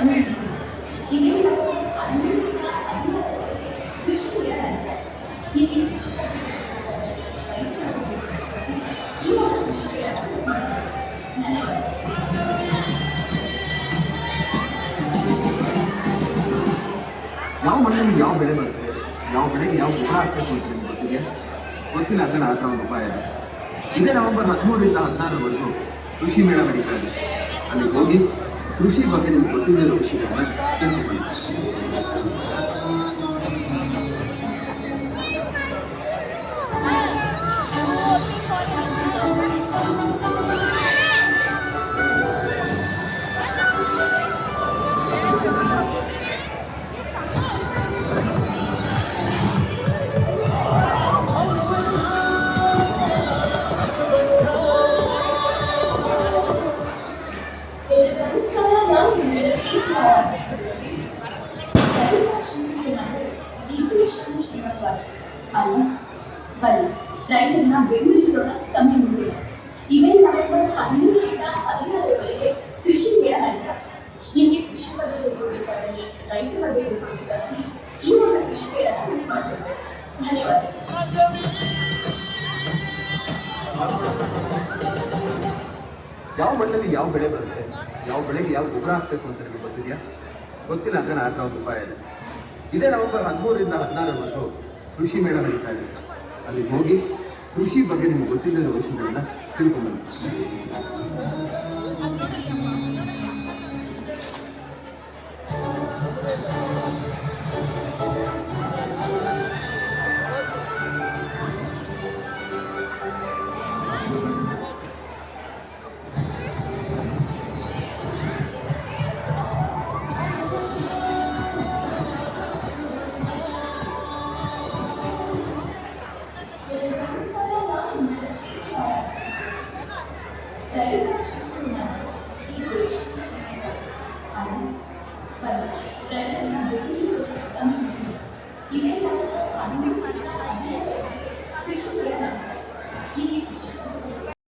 ಸಂಯೋಜಿಸಿದೆ ಇದೇ ನಾವು ಹನ್ನೆರಡರಿಂದ ಕೃಷಿ ನಿಮಗೆ ಯಾವ ಮಣ್ಣಲ್ಲಿ ಯಾವ ಬೆಳೆ ಬರ್ತದೆ ಯಾವ ಬೆಳೆಗೆ ಯಾವ ಗೊಬ್ಬರ ಹಾಕಬೇಕು ಅಂತ ನಿಮ್ಗೆ ಗೊತ್ತಿದೆ ಗೊತ್ತಿಲ್ಲ ಅಂದ್ರೆ ಆ ಒಂದು ಉಪಾಯ ಇದೇ. ನವೆಂಬರ್ ಹದಿಮೂರರಿಂದ ಹದಿನಾರರವರೆಗೂ ಕೃಷಿ ಮೇಳ ನಡೀತಾ ಇದೆ ಅಲ್ಲಿ ಹೋಗಿ ಕೃಷಿ ಬಗ್ಗೆ ನಿಮ್ಗೆ ಗೊತ್ತಿದೆ ಇರೋ ವಿಷಯಗಳನ್ನ ನಮಸ್ಕಾರ ನಾನು ಅಲ್ಲ ಬನ್ನಿ ರೈತರನ್ನ ಬೆಂಬಲಿಸೋಣ ಸಂಭ್ರಮಿಸೋಣ ಇದೇ ನವೆಂಬರ್ ಹನ್ನೆರಡರಿಂದ ಹದಿನಾರರವರೆಗೆ ಕೃಷಿ ಮೇಳ ನಡೆಯುತ್ತೆ ನಿಮಗೆ ಕೃಷಿ ಬಗ್ಗೆ ತಿಳ್ಕೊಳ್ಬೇಕಾದಲ್ಲಿ ರೈತರ ಬಗ್ಗೆ ತಿಳ್ಕೊಳ್ಬೇಕಾದಲ್ಲಿ ಈ ಒಂದು ಕೃಷಿ ಮೇಳ ಮಿಸ್ ಧನ್ಯವಾದ ಯಾವ ಮಣ್ಣಲ್ಲಿ ಯಾವ ಬೆಳೆ ಬರುತ್ತೆ? ಯಾವ ಬೆಳೆಗೆ ಯಾವ ಗೊಬ್ಬರ ಹಾಕಬೇಕು ಅಂತ ನಿಮಗೆ ಗೊತ್ತಿದೆಯಾ? ಗೊತ್ತಿಲ್ಲ ಅಂದರೆ ಆ ಥರ ಒಂದು ಉಪಾಯ ಇದೆ. ಇದೇ ನವೆಂಬರ್ ಹದಿಮೂರರಿಂದ ಹದಿನಾರರವರೆಗೂ ಕೃಷಿ ಮೇಳ ನಡೀತಾ ಇದೆ. ಅಲ್ಲಿ ಹೋಗಿ ಕೃಷಿ ಬಗ್ಗೆ ನಿಮ್ಗೆ ಗೊತ್ತಿಲ್ಲದ ವಿಷಯಗಳನ್ನ ತಿಳ್ಕೊಂಡು ಪ್ರಯತ್ನ ಸಂಬಂಧಿಸಿದೆ ಇದೆಲ್ಲ ಅದು